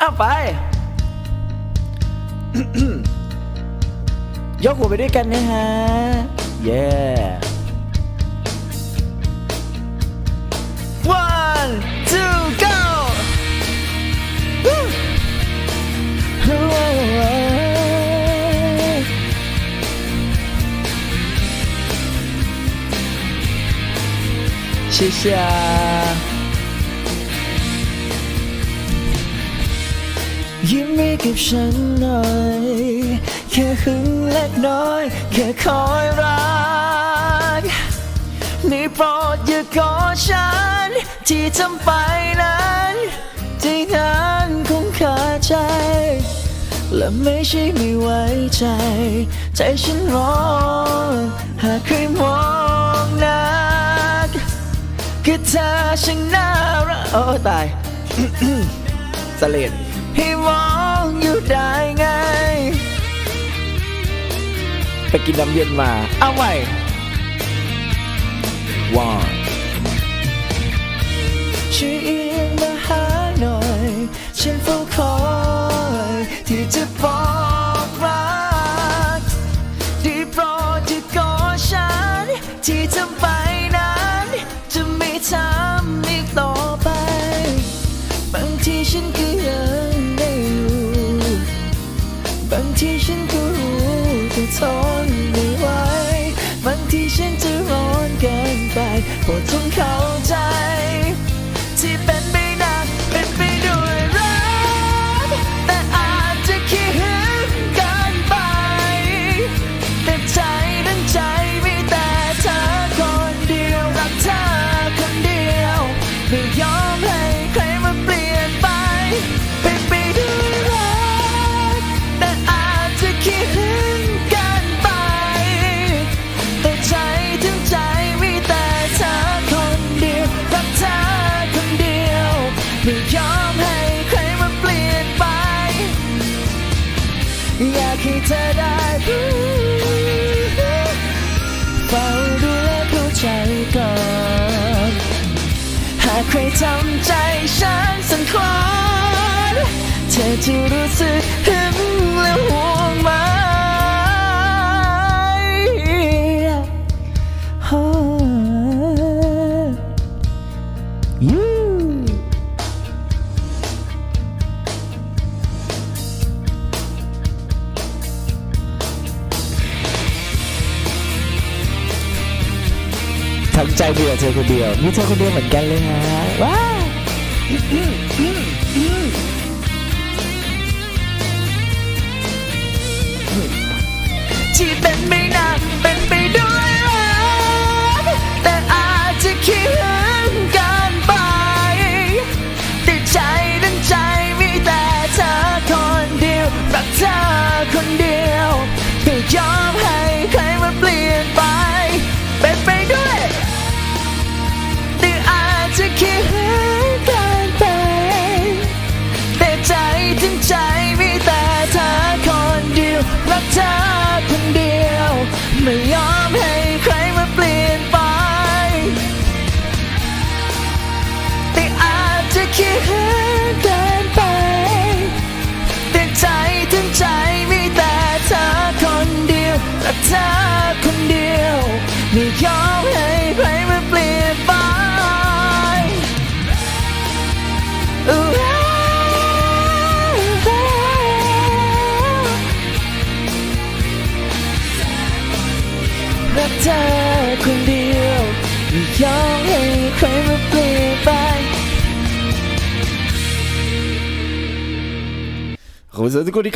À, ah, vai! ha yeah one two go Woo! Xì ยิ้มให้กับฉันหน่อย แค่หึงเล็กน้อย แค่คอยรักนี่โปรดอย่ากอดฉัน ที่ทำไปนั้นที่นั้นคงขาดใจ และไม่ใช่ไม่ไว้ใจ ใจฉันร้อนหากเคยมองนักคือเธอช่างน่ารักโอ้ตายสเลด ให้มองอยู่ได้ไง ไปกินน้ำเย็นมา เอาใหม่ one ช่วยเอียงมาหาหน่อย ฉันเฝ้าคอยที่จะบอกรักได้โปรดจะกอดฉัน ที่ทำไปนั้นจะไม่ทำ นไปโอยากให้เธอได้รู้เฝ้าดูแลเข้าใจก่อน หากใครทำใจฉันสั่นคลอนเธอจะรู้สึกหึงและห่วงไหมโอ้ ทั้งใจเบื่อเธอคนเดียวมีเธอคนเดียวเหมือนกันเลยฮะว้าที่เป็นไม่นา ไม่ย